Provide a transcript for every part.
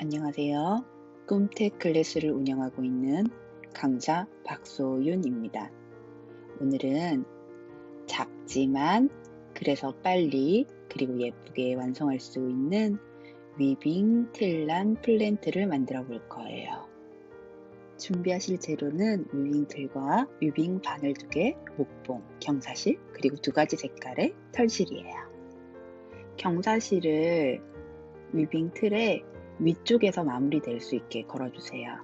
안녕하세요. 꿈텍 클래스를 운영하고 있는 강사 박소윤입니다. 오늘은 작지만 그래서 빨리 그리고 예쁘게 완성할 수 있는 위빙 틸란 플랜트를 만들어 볼 거예요. 준비하실 재료는 위빙 틀과 위빙 바늘 두 개, 목봉, 경사실, 그리고 두 가지 색깔의 털실이에요. 경사실을 위빙 틀에 위쪽에서 마무리될 수 있게 걸어주세요.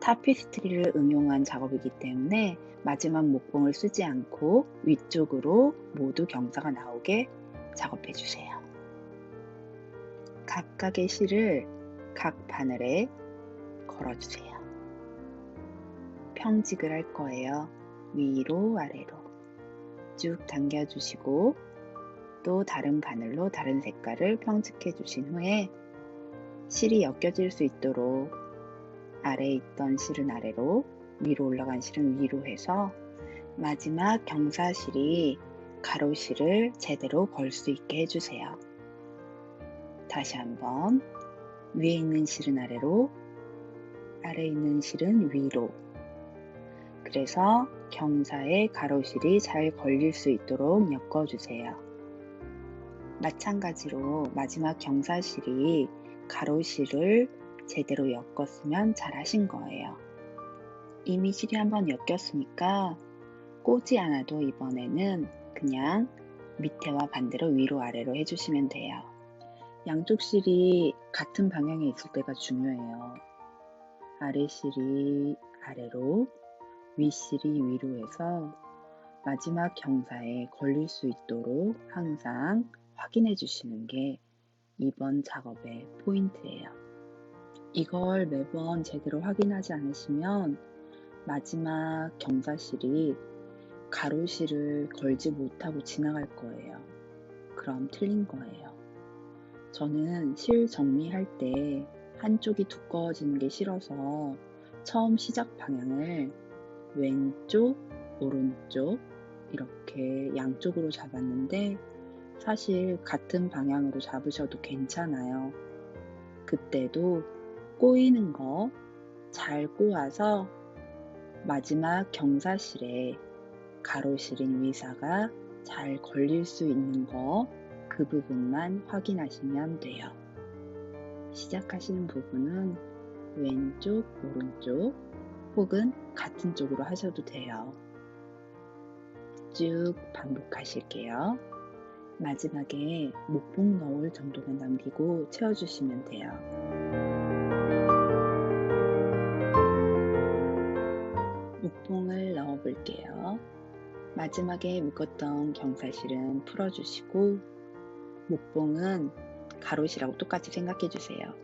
타피스트리를 응용한 작업이기 때문에 마지막 목봉을 쓰지 않고 위쪽으로 모두 경사가 나오게 작업해 주세요. 각각의 실을 각 바늘에 걸어주세요. 평직을 할 거예요. 위로 아래로 쭉 당겨주시고 또 다른 바늘로 다른 색깔을 평직해 주신 후에 실이 엮여질 수 있도록 아래에 있던 실은 아래로 위로 올라간 실은 위로 해서 마지막 경사실이 가로실을 제대로 걸 수 있게 해주세요. 다시 한번 위에 있는 실은 아래로 아래에 있는 실은 위로 그래서 경사에 가로실이 잘 걸릴 수 있도록 엮어주세요. 마찬가지로 마지막 경사실이 가로실을 제대로 엮었으면 잘 하신 거예요. 이미 실이 한번 엮였으니까 꼬지 않아도 이번에는 그냥 밑에와 반대로 위로 아래로 해주시면 돼요. 양쪽 실이 같은 방향에 있을 때가 중요해요. 아래 실이 아래로, 위 실이 위로 해서 마지막 경사에 걸릴 수 있도록 항상 확인해 주시는 게 이번 작업의 포인트예요. 이걸 매번 제대로 확인하지 않으시면 마지막 경사실이 가로실을 걸지 못하고 지나갈 거예요. 그럼 틀린 거예요. 저는 실 정리할 때 한쪽이 두꺼워지는 게 싫어서 처음 시작 방향을 왼쪽, 오른쪽 이렇게 양쪽으로 잡았는데 사실 같은 방향으로 잡으셔도 괜찮아요. 그때도 꼬이는 거 잘 꼬아서 마지막 경사실에 가로실인 위사가 잘 걸릴 수 있는 거 그 부분만 확인하시면 돼요. 시작하시는 부분은 왼쪽, 오른쪽 혹은 같은 쪽으로 하셔도 돼요. 쭉 반복하실게요. 마지막에 목봉 넣을 정도만 남기고 채워주시면 돼요. 목봉을 넣어 볼게요. 마지막에 묶었던 경사실은 풀어주시고 목봉은 가로실하고 똑같이 생각해 주세요.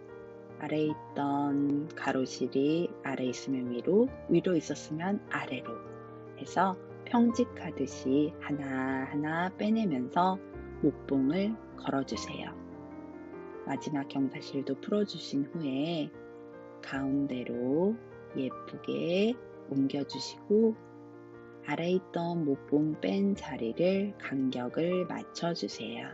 아래에 있던 가로실이 아래 있으면 위로, 위로 있었으면 아래로 해서 평직하듯이 하나하나 빼내면서 목봉을 걸어주세요. 마지막 경사실도 풀어주신 후에 가운데로 예쁘게 옮겨주시고 아래 있던 목봉 뺀 자리를 간격을 맞춰주세요.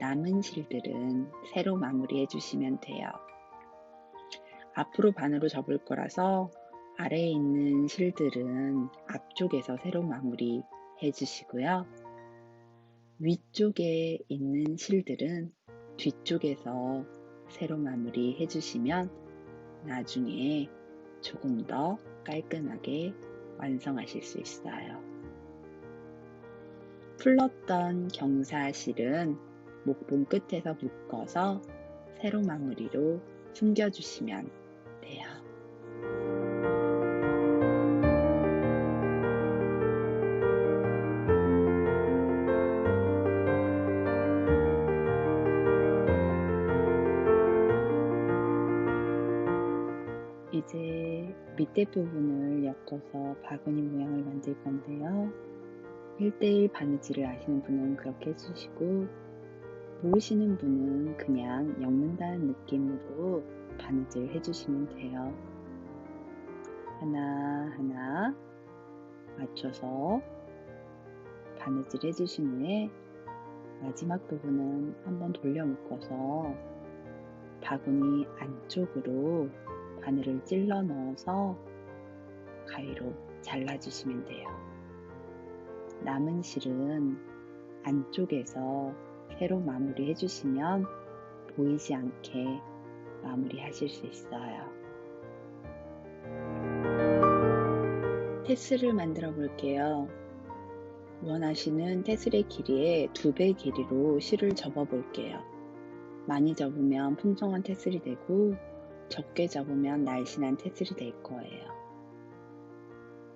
남은 실들은 새로 마무리해 주시면 돼요. 앞으로 반으로 접을 거라서 아래에 있는 실들은 앞쪽에서 새로 마무리 해 주시고요. 위쪽에 있는 실들은 뒤쪽에서 새로 마무리 해주시면 나중에 조금 더 깔끔하게 완성하실 수 있어요. 풀렀던 경사실은 목봉 끝에서 묶어서 세로 마무리로 숨겨주시면 밑에 부분을 엮어서 바구니 모양을 만들 건데요. 1대1 바느질을 아시는 분은 그렇게 해주시고 모르시는 분은 그냥 엮는다는 느낌으로 바느질 해주시면 돼요. 하나 하나 맞춰서 바느질 해주신 후에 마지막 부분은 한번 돌려 묶어서 바구니 안쪽으로 바늘을 찔러 넣어서 가위로 잘라주시면 돼요. 남은 실은 안쪽에서 새로 마무리 해주시면 보이지 않게 마무리 하실 수 있어요. 테스를 만들어 볼게요. 원하시는 테슬의 길이의 두 배 길이로 실을 접어 볼게요. 많이 접으면 풍성한 테슬이 되고 적게 접으면 날씬한 테슬이 될 거예요.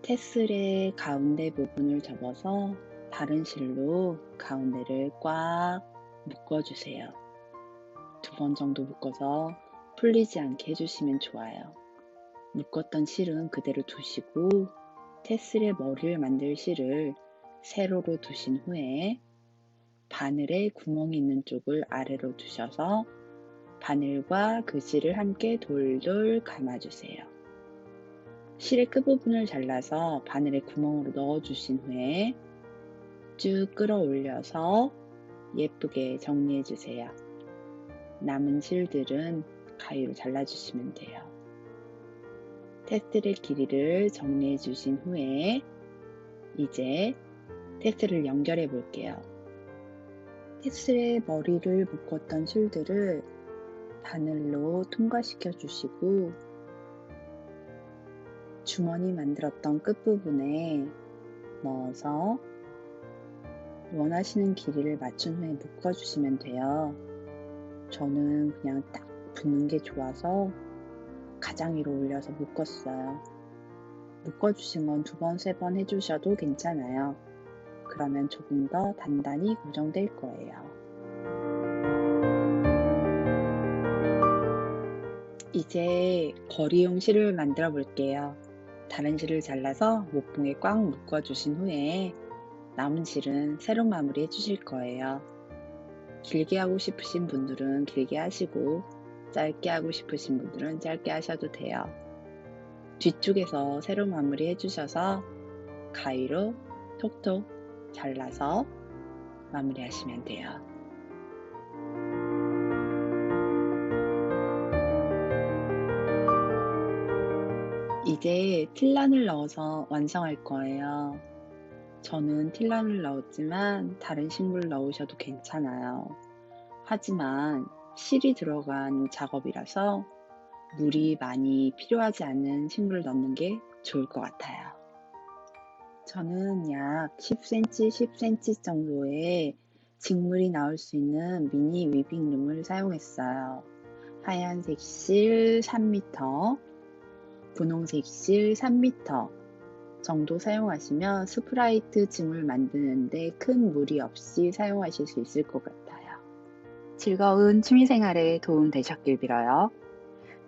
테슬의 가운데 부분을 접어서 다른 실로 가운데를 꽉 묶어주세요. 두 번 정도 묶어서 풀리지 않게 해주시면 좋아요. 묶었던 실은 그대로 두시고 테슬의 머리를 만들 실을 세로로 두신 후에 바늘에 구멍이 있는 쪽을 아래로 두셔서 바늘과 그 실을 함께 돌돌 감아주세요. 실의 끝부분을 잘라서 바늘에 구멍으로 넣어주신 후에 쭉 끌어올려서 예쁘게 정리해주세요. 남은 실들은 가위로 잘라주시면 돼요. 테스트의 길이를 정리해 주신 후에 이제 테스트를 연결해 볼게요. 테스트의 머리를 묶었던 실들을 바늘로 통과시켜 주시고 주머니 만들었던 끝부분에 넣어서 원하시는 길이를 맞춘 후에 묶어주시면 돼요. 저는 그냥 딱 붙는 게 좋아서 가장 위로 올려서 묶었어요. 묶어주신 건 두 번, 세 번 해주셔도 괜찮아요. 그러면 조금 더 단단히 고정될 거예요. 이제 거리용 실을 만들어 볼게요. 다른 실을 잘라서 목봉에 꽉 묶어 주신 후에 남은 실은 새로 마무리 해 주실 거예요. 길게 하고 싶으신 분들은 길게 하시고 짧게 하고 싶으신 분들은 짧게 하셔도 돼요. 뒤쪽에서 새로 마무리 해주셔서 가위로 톡톡 잘라서 마무리 하시면 돼요. 이제 틸란을 넣어서 완성할 거예요. 저는 틸란을 넣었지만 다른 식물 넣으셔도 괜찮아요. 하지만 실이 들어간 작업이라서 물이 많이 필요하지 않은 식물을 넣는 게 좋을 것 같아요. 저는 약 10cm, 10cm 정도의 직물이 나올 수 있는 미니 위빙룸을 사용했어요. 하얀색 실 3m, 분홍색 실 3m 정도 사용하시면 스프라이트 짐을 만드는데 큰 무리 없이 사용하실 수 있을 것 같아요. 즐거운 취미생활에 도움 되셨길 빌어요.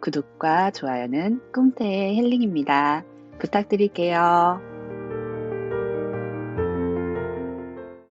구독과 좋아요는 꿈태의 힐링입니다. 부탁드릴게요.